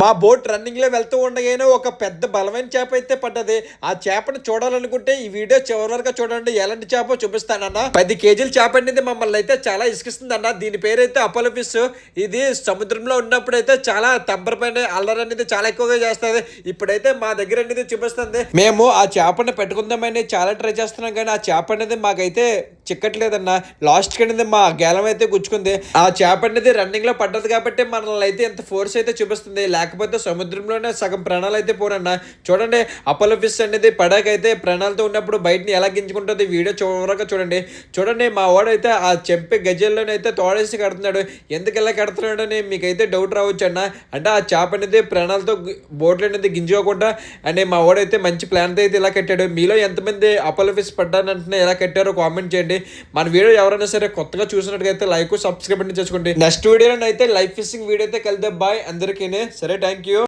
మా బోట్ రన్నింగ్లో వెళ్తూ ఉండగానే ఒక పెద్ద బలమైన చేప అయితే పడ్డది. ఆ చేపను చూడాలనుకుంటే ఈ వీడియో చివరి వరకు చూడండి. ఎలాంటి చేప చూపిస్తానన్న పది కేజీల చేప అనేది మమ్మల్ని అయితే చాలా ఇసుకిస్తుంది అన్న. దీని పేరు అయితే అపోలో ఫిష్. ఇది సముద్రంలో ఉన్నప్పుడు అయితే చాలా తెంపరపైన అల్లరి అనేది చాలా ఎక్కువగా చేస్తుంది. ఇప్పుడైతే మా దగ్గర అనేది చూపిస్తుంది. మేము ఆ చేపను పెట్టుకుందామని చాలా ట్రై చేస్తున్నాం కానీ ఆ చేప అనేది మాకైతే చిక్కట్లేదన్న. లాస్ట్కి అనేది మా గేలం అయితే గుచ్చుకుంది. ఆ చేప అనేది రన్నింగ్లో పడ్డది కాబట్టి మనల్ని అయితే ఎంత ఫోర్స్ అయితే చూపిస్తుంది. లేకపోతే సముద్రంలోనే సగం ప్రాణాలు అయితే పోరన్న. చూడండి అపోలో ఫిష్ అనేది పడాకైతే ప్రాణాలతో ఉన్నప్పుడు బయటని ఎలా గింజుకుంటుంది వీడియో చివరగా చూడండి. చూడండి మా వాడైతే ఆ చెంపి గజల్లోనైతే తోడేసి కడుతున్నాడు. ఎందుకు ఇలా కడుతున్నాడు అని మీకైతే డౌట్ రావచ్చు అన్న అంటే ఆ చేప అనేది ప్రాణాలతో బోట్లు అనేది గింజుకోకుండా అండ్ మా వాడైతే మంచి ప్లాన్తో అయితే ఇలా కట్టాడు. మీలో ఎంతమంది అపోలో ఫిష్ పడ్డానంటే ఎలా కట్టారో కామెంట్ చేయండి. మన వీడియో ఎవరైనా సరే కొత్తగా చూసినట్టుగా లైక్ సబ్స్క్రైబ్ చేసుకోండి నెక్స్ట్ వీడియోలో అయితే లైఫ్ ఫిషింగ్ వీడియో అయితే కలిద్దాం. బాయ్ అందరికీ సరే థ్యాంక్ యూ